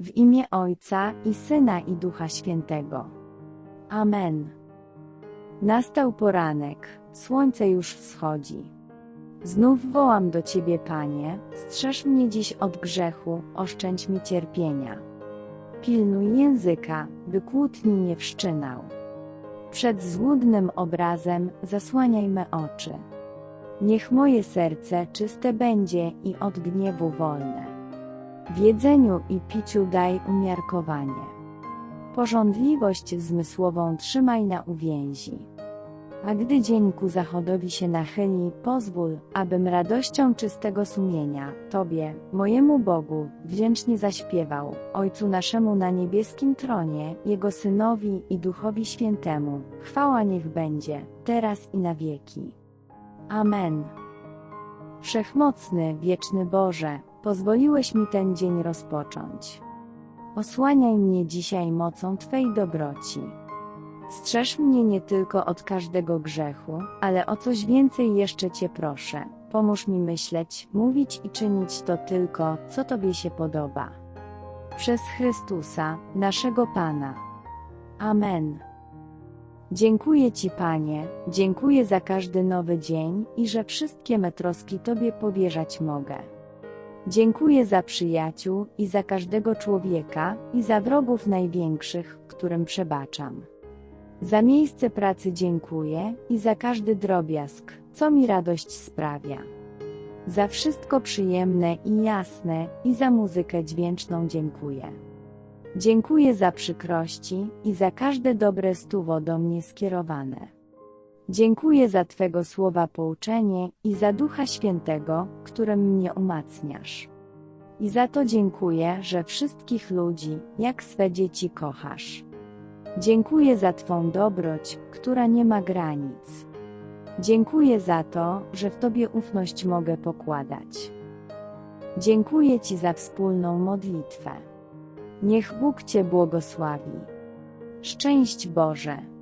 W imię Ojca i Syna i Ducha Świętego. Amen. Nastał poranek, słońce już wschodzi. Znów wołam do Ciebie, Panie, strzeż mnie dziś od grzechu, oszczędź mi cierpienia. Pilnuj języka, by kłótni nie wszczynał. Przed złudnym obrazem zasłaniaj me oczy. Niech moje serce czyste będzie i od gniewu wolne. W jedzeniu i piciu daj umiarkowanie. Porządliwość zmysłową trzymaj na uwięzi. A gdy dzień ku zachodowi się nachyli, pozwól, abym radością czystego sumienia, Tobie, mojemu Bogu, wdzięcznie zaśpiewał, Ojcu naszemu na niebieskim tronie, Jego Synowi i Duchowi Świętemu, chwała niech będzie, teraz i na wieki. Amen. Wszechmocny, wieczny Boże, pozwoliłeś mi ten dzień rozpocząć. Osłaniaj mnie dzisiaj mocą Twej dobroci. Strzeż mnie nie tylko od każdego grzechu, ale o coś więcej jeszcze Cię proszę. Pomóż mi myśleć, mówić i czynić to tylko, co Tobie się podoba. Przez Chrystusa, naszego Pana. Amen. Dziękuję Ci, Panie, dziękuję za każdy nowy dzień i że wszystkie me troski Tobie powierzać mogę. Dziękuję za przyjaciół i za każdego człowieka i za wrogów największych, którym przebaczam. Za miejsce pracy dziękuję i za każdy drobiazg, co mi radość sprawia. Za wszystko przyjemne i jasne i za muzykę dźwięczną dziękuję. Dziękuję za przykrości i za każde dobre stuwo do mnie skierowane. Dziękuję za Twego słowa pouczenie i za Ducha Świętego, którym mnie umacniasz. I za to dziękuję, że wszystkich ludzi, jak swe dzieci kochasz. Dziękuję za Twą dobroć, która nie ma granic. Dziękuję za to, że w Tobie ufność mogę pokładać. Dziękuję Ci za wspólną modlitwę. Niech Bóg Cię błogosławi. Szczęść Boże.